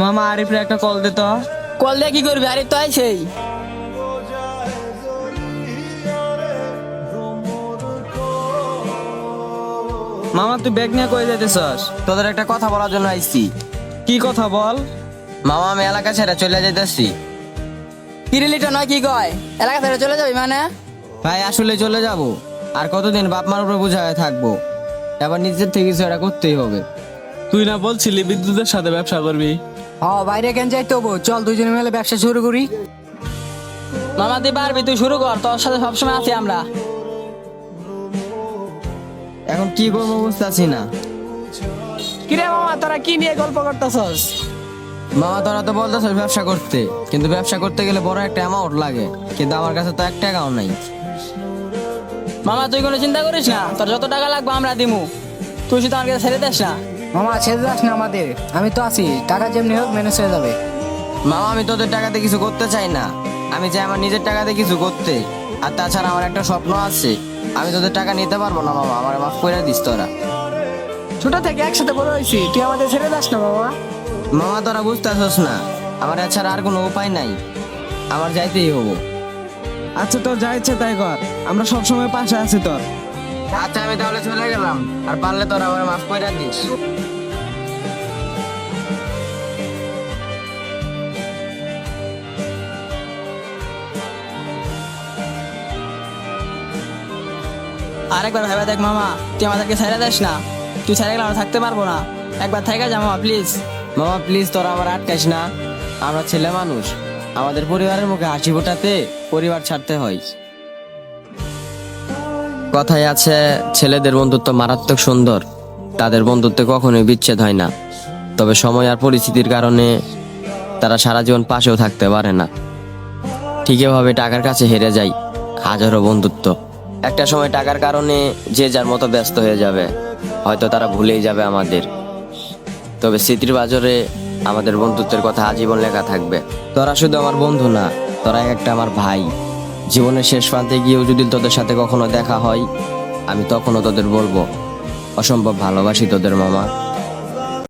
মামা আরিফের একটা কল দে তো। কল দিয়ে কি করবি? আরে তো আইছেই। মামা তুই ব্যাগ নিয়ে কই যেতেছস তোদের একটা কথা বলার জন্য আইছি। কি কথা বল? মামা আমি এলাকা ছেড়ে চলে যাইতেছি। কিরিলিটা নয় কি কয়? এলাকা থেকে চলে যাবি মানে? ভাই আসলে চলে যাব। আর কতদিন বাপ মার উপরে বোঝা হয়ে থাকব? এবার নিজের থেকে কিছু একটা করতেই হবে। তুই না বলছিলি বিদ্যুতের সাথে ব্যবসা করবি? হ বাইরে কেন যাইতে হব চল দুজনে মিলে ব্যবসা শুরু করি। মামা তুই পারবি তুই শুরু কর তোর সাথে সবসময় আছি আমরা। এখন কি করব বুঝতেছি না। কিরে মামা তোরা কি নিয়ে গল্প করতেছস? মামা তোরা তো বলতেছ ব্যবসা করতে কিন্তু ব্যবসা করতে গেলে বড় একটা অ্যামাউন্ট লাগে কিন্তু আমার কাছে তো এক টাকাও নাই। মামা তুই কোনো চিন্তা করিস না তোর যত টাকা লাগবে আমরা দিমু। তুই শুধু আমার কাছে ছেড়ে দিস না। মামা ছেড়ে যাস না আমাদের। আমি তো আছি টাকা যেমনি হোক ম্যানেজ হয়ে যাবে। মামা আমি তোদের টাকাতে কিছু করতে চাই না। আমি চাই আমার নিজের টাকাতে কিছু করতে। আর তাছাড়া আমার একটা স্বপ্ন আছে। আমি তোদের টাকা নিতে পারব না মামা। আমার মাফ করে দিস তোরা। ছোট থেকে একসাথে বড় হয়েছি তুই আমাদের ছেড়ে যাস না মামা। মামা তোরা বুঝতে বুঝতেছস না। আমার এছাড়া আর কোনো উপায় নাই। আমার যাইতেই হব। আচ্ছা তোর যা ইচ্ছে তাই কর। আমরা সব সময় পাশে আছি তোর। আচ্ছা আমি তাহলে চলে গেলাম। আর পারলে তোরা আমার মাফ করে দিস। আরেকবার ভাইবা দেখ মামা, তুই আমাদেরকে ছেড়ে দিস না। তুই ছেড়ে গেলে আমরা থাকতে পারব না। একবার থেকে যা মামা প্লিজ মামা প্লিজ তোরা আমার আটকাইস না। আমরা ছেলে মানুষ। আমাদের পরিবারের মুখে হাসি ফোটাতে পরিবার ছাড়তে হয়। কথায় আছে, ছেলেদের বন্ধুত্ব মারাত্মক সুন্দর। তাদের বন্ধুত্বে কখনোই বিচ্ছেদ হয় না। তবে সময় আর পরিস্থিতির কারণে তারা সারা জীবন পাশেও থাকতে পারে না। ঠিক এভাবে টাকার কাছে হেরে যায় হাজারো বন্ধুত্ব। একটা সময় টাকার কারণে যে যার মতো ব্যস্ত হয়ে যাবে, হয়তো তারা ভুলেই যাবে আমাদের। তবে স্মৃতির বাজারে আমাদের বন্ধুত্বের কথা আজীবন লেখা থাকবে। তোরা শুধু আমার বন্ধু না, তোরা একটা আমার ভাই। জীবনের শেষ প্রান্তে গিয়েও যদি তোদের সাথে কখনো দেখা হয়, আমি তখনও তোদের বলব, অসম্ভব ভালোবাসি তোদের, মামা।